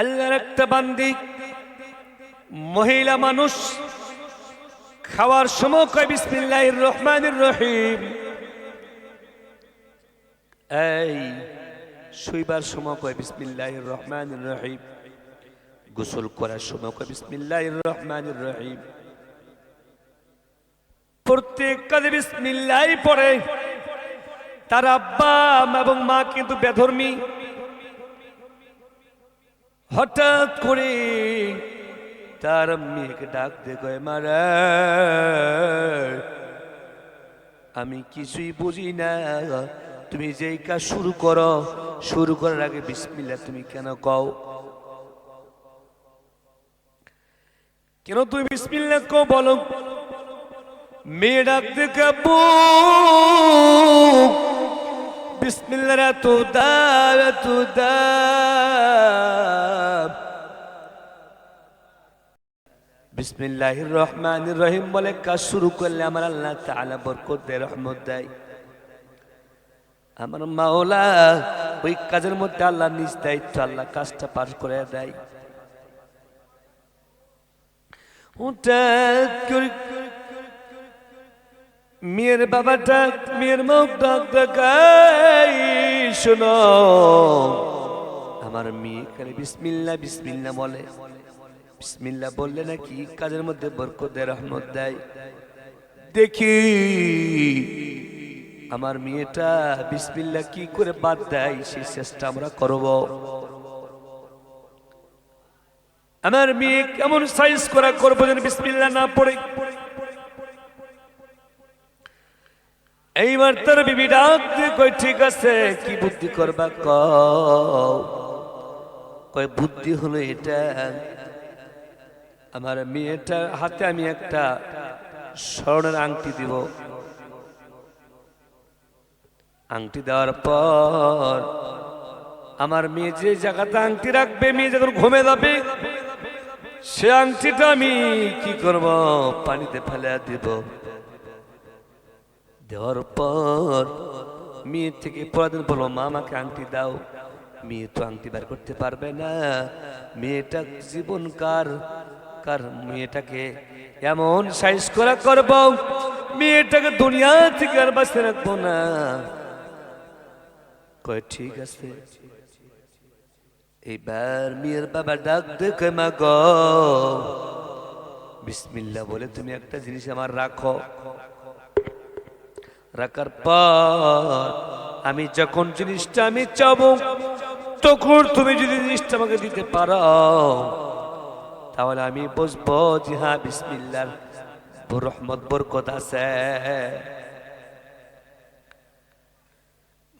আল্লাহর একটা বান্দি, মহিলা মানুষ খাওয়ার সময় কয়, বিসমিল্লাহির রহমানির রহিম। এই শুইবার সময় কয়, বিসমিল্লাহির রহমানির রহিম। গোসল করার সময় কয়, বিসমিল্লাহির রহমানির রহিম। প্রত্যেক কাজে বিসমিল্লাহ পড়ে। তার আব্বা এবং মা কিন্তু বেধর্মী। হঠাৎ করে তার মেয়েকে ডাক দে কয় মারা আমি কিছুই বুঝি না। তুমি যেই কাজ শুরু করো, শুরু করার আগে বিসমিল্লা তুমি কেন কও? কেন তুমি বিসমিল্লা কও বলো? মেয়ে ডাক দে কাবু বিসমিল্লাহ, তো দাব তো দাব বিসমিল্লাহির রহমানির রহিম বলে কাজ শুরু করলে আমার আল্লাহ তাআলা বরকত দেয়, রহমত দেয়। আমার মাওলা, ওই কাজের মধ্যে আল্লাহ নিজ দায়িত্ব, আল্লাহ কাজটা পার করে দেয়। হঠাৎ মেয়ের বাবাটা মেয়ের মুখ ডাক দেখাই, শোনো। আমার মেয়ে খালি বিসমিল্লা বিসমিল্লা বলে। বিসমিল্লা বললে নাকি কাজের মধ্যে বরকত দেয়, রহমত দেয়। দেখি, আমার মেয়েটা বিসমিল্লা কি করে বাদ দেয়, সেই চেষ্টা আমরা করব। আমার মেয়ে কেমন সাইজ করা করব যেন বিসমিল্লা না পড়ে? এইবার তোর বিবি ডাক কই, ঠিক আছে, কি বুদ্ধি করবা কয় বুদ্ধি হলো এটা, আমার মেয়েটার হাতে আমি একটা স্বর্ণের আংটি দিব। আংটি দেওয়ার পর আমার মেয়ে যে জায়গাতে আংটি রাখবে, মেয়ে যখন ঘুমে যাবে, সে আংটিটা আমি কি করব? পানিতে ফেলে দিব। দেওয়ার পর মেয়ের থেকে পরদিন বলব মা আমাকে আংটি দাও। মেয়ে তো আংটি বার করতে পারবে না। মেয়েটা জীবন কার কার মেয়েটাকে এমন সাইজ করা করব? মেয়েটাকে দুনিয়া থেকে আর বাঁচতে রাখব না। কয়, ঠিক আছে। এইবার মেয়ের বাবা ডাক দেখে মা গ বিসমিল্লা বলে তুমি একটা জিনিস আমার রাখো। রাখার পর আমি যখন জিনিসটা আমি চাবো, তখন তুমি যদি জিনিসটা আমাকে দিতে পারো, তাহলে আমি বুঝব যে হ্যাঁ বিসমিল্লার রহমত, বরকত আছে।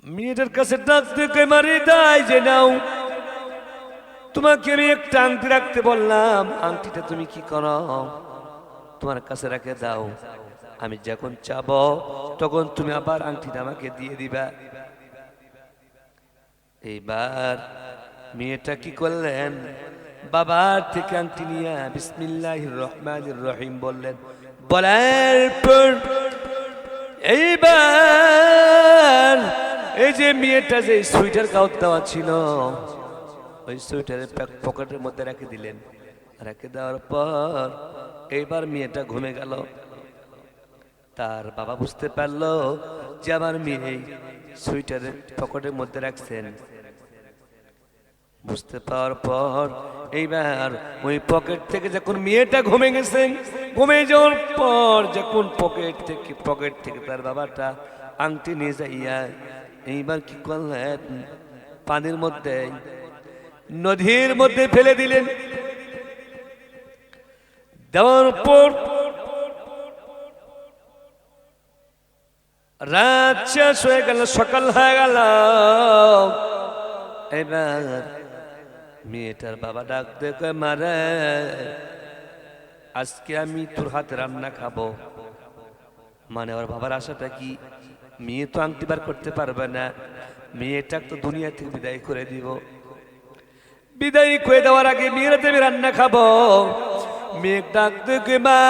মেয়েটার কাছে ডাক থেকে মারি দেয় যে নাও। তোমাকে আমি একটা আংটি রাখতে বললাম, আংটিটা তুমি কি করো? তোমার কাছে রাখে দাও। আমি যখন চাব, তখন তুমি আবার আংটিটা আমাকে দিয়ে দিবা। এইবার মেয়েটা কি করলেন? বাবার থেকে আংটি নিয়ে বিসমিল্লাহ রহমান রহিম বললেন বলার পর এইবার এই যে মেয়েটা যে সুইটার কাউত দেওয়া ছিল, ওই সুইটারের পকেটের মধ্যে রেখে দিলেন। রেখে দেওয়ার পর এইবার মেয়েটা ঘুমে গেল। তার বাবা বুঝতে পারল যে আমার মেয়ে সুইটারের পকেটের মধ্যে রাখছেন। বুঝতে পাওয়ার পর এইবার ওই পকেট থেকে যখন মেয়েটা ঘুমে গেছেন ঘুমে যাওয়ার পর যখন পকেট থেকে পকেট থেকে তার বাবাটা আংটি নিয়ে যাইয়া এইবার কি করলেন? পানির মধ্যে, নদীর মধ্যে ফেলে দিলেন। দেওয়ার পর রাত শেষ হয়ে গেল, সকাল হয়ে গেল। এবার মেয়েটার বাবা ডাক দেখে মারে আজকে আমি তোর হাতে রান্না খাব। মানে ওর বাবার আশাটা কি? মেয়ে তো আংটি বার করতে পারবে না। মেয়েটা তো দুনিয়া থেকে বিদায় করে দিব। বিদায় করে দেওয়ার আগে মেয়েরাতে আমি রান্না খাব। মেয়ে ডাক দেখে মা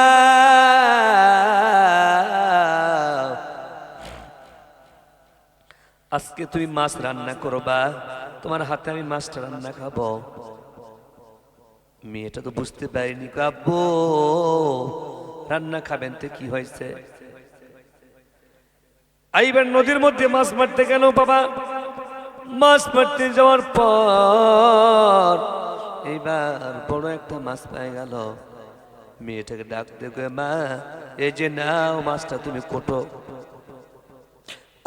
আজকে তুমি মাছ রান্না করবা, তোমার হাতে আমি মাছটা রান্না খাব। মেয়েটা তো বুঝতে পারিনি কাব্য রান্না খাবেন তো কি হয়েছে? এইবার নদীর মধ্যে মাছ মারতে গেল বাবা? মাছ মারতে যাওয়ার পর এইবার বড় একটা মাছ পেয়ে গেল। মেয়েটাকে ডাকতে মা, এই যে নাও মাছটা তুমি কোটো।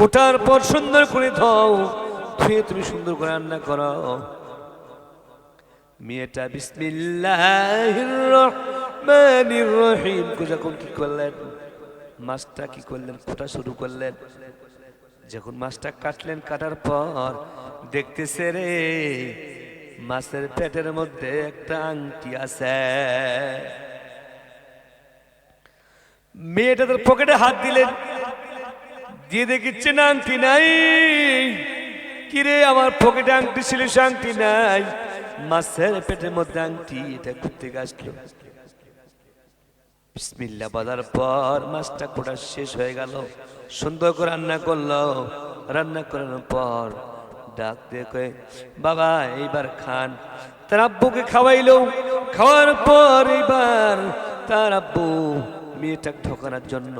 কোটার পর সুন্দর করে ধও, ধুয়ে তুমি সুন্দর করে রান্না করো। মেয়েটা করে যখন কি করলেন? মাছটা কি করলেন? কোটা শুরু করলেন। যখন মাছটা কাটলেন, কাটার পর দেখতেছে রে, মাছের পেটের মধ্যে একটা আংটি আছে। মেয়েটা তার পকেটে হাত দিলেন। দিয়ে দেখিচ্ছে না আংটি নাই। কিরে, আমার পকেটে আংটি ছিল আংটি নাই। মাছের পেটের মধ্যে আংটি, এটা ঘুরতে আসলো। বিসমিল্লা বলার পর মাছটা কোটা শেষ হয়ে গেল। সুন্দর করে রান্না করল। রান্না করানোর পর ডাক দিয়ে বাবা, এইবার খান। তার আব্বুকে খাওয়াইলো। খাওয়ার পর এইবার তার আব্বু মেয়েটা ঠকানোর জন্য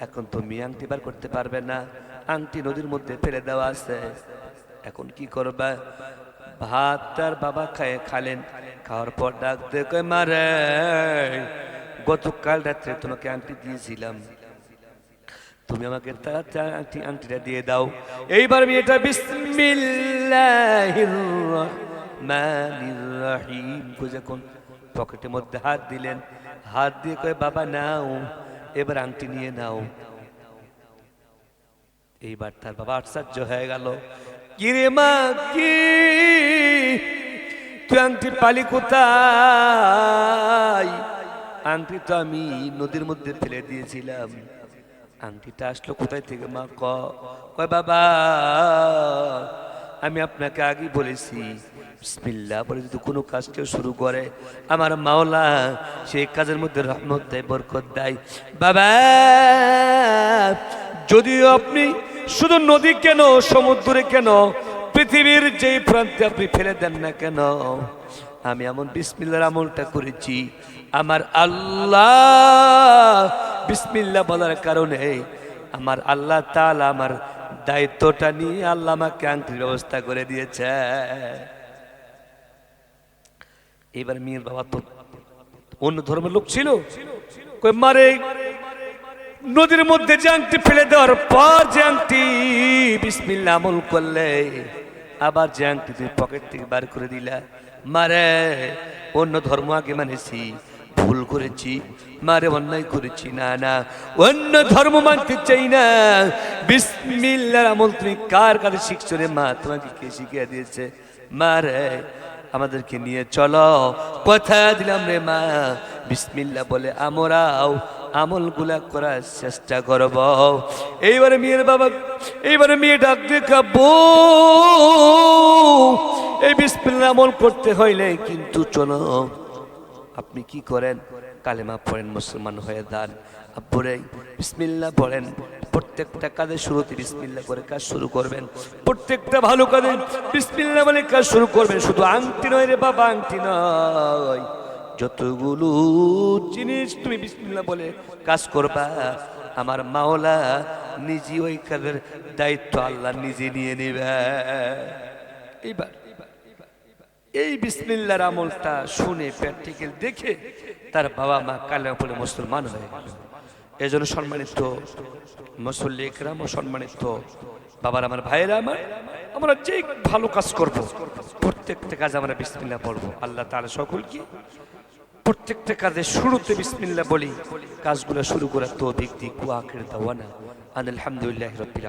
এখন তো মেয়ে আংটি বার করতে পারবে না। আংটি নদীর মধ্যে ফেলে দেওয়া আছে। এখন কি করবা? ভাত তার বাবা খায় খালেন। খাওয়ার পর ডাক কয়ে মারে, গতকাল রাত্রে তোমাকে আংটি দিয়েছিলাম। তুমি আমাকে আংটি, আংটিটা দিয়ে দাও। এইবার মেয়েটা বিসমিল্লাহির রহমানির রহিম। পকেটের মধ্যে হাত দিলেন। হাত দিয়ে কয়ে, বাবা, নাও। এবার আংটি নিয়ে নাও। এইবার তার বাবা আশ্চর্য হয়ে গেল। কিরে মা, কি? তুই আংটি পালি কোথায়? আংটি তো আমি নদীর মধ্যে ফেলে দিয়েছিলাম। আংটিটা আসলো কোথায় থেকে মা? কয় বাবা আমি আপনাকে আগে বলেছি, বিসমিল্লাহ বলে যদি কোনো কাজ কেউ শুরু করে, আমার মাওলা সেই কাজের মধ্যে রহমত দেয়, বরকত দেয়। বাবা, যদিও আপনি শুধু নদী কেন, সমুদ্রে কেন, পৃথিবীর যেই প্রান্তে আপনি ফেলে দেন না কেন, আমি এমন বিসমিল্লার আমলটা করেছি, আমার আল্লাহ বিসমিল্লা বলার কারণে, আমার আল্লাহ তাআলা আমার দায়িত্বটা নিয়ে আল্লাহ আমাকে আংটির ব্যবস্থা করে দিয়েছে। এবার মেয়ের বাবা তো অন্য ধর্মের লোক ছিল। মারে, নদীর মধ্যে যে আংটি ফেলে দেওয়ার পর যে আংটি বিসমিল্লা আমল করলে, আবার যে আংটি পকেট থেকে বার করে দিলা। মারে, অন্য ধর্ম আগে মানেছি। ভুল করেছি, মারে অন্যায় করেছি, না না। অন্য ধর্ম মানতে চাই না। বিসমিল্লার আমল তুমি কার কাছে শিখছো রে মা? তোমাকে কে শিখিয়ে দিয়েছে? মারে আমাদেরকে নিয়ে চলো। কথা দিলাম রে মা। বিসমিল্লা বলে, আমরাও আমলগুলা করার চেষ্টা করব। এইবারে মেয়ের বাবা, এইবারে মেয়ে ডাক দিয়ে খাব এই বিসমিল্লা আমল করতে হইলে কিন্তু চলো। আপনি কি করেন? কালেমা পড়েন, মুসলমান হয়ে দান আব্বুরে বিসমিল্লা পড়েন প্রত্যেকটা কাজের শুরুতে বিসমিল্লা করে কাজ শুরু করবেন। প্রত্যেকটা ভালো কাজে বিসমিল্লা বলে কাজ শুরু করবেন। শুধু আংটি নয় রে বাবা, আংটি নয়। যতগুলো জিনিস তুমি বিসমিল্লা বলে কাজ করবা, আমার মাওলা নিজে ওই কাজের দায়িত্ব আল্লাহ নিজে নিয়ে নেবে। এইবার এই বিসমিল্লার আমলটা শুনে প্র্যাকটিক্যাল দেখে তার বাবা মা কালেমা পড়ে মুসলমান হয়ে গেল। এই জন্য সম্মানিত মুসল্লি একরাম ও সম্মানিত বাবার আমার ভাইয়েরা আমার, আমরা যে ভালো কাজ করব, প্রত্যেকটা কাজ আমরা বিসমিল্লা পড়ব আল্লাহ তাআলা সকলকে প্রত্যেকটা কাজের শুরুতে বিসমিল্লা বলি, কাজগুলো শুরু করার তো দিক দিক দাওয়ানা। আলহামদুলিল্লাহ রবিল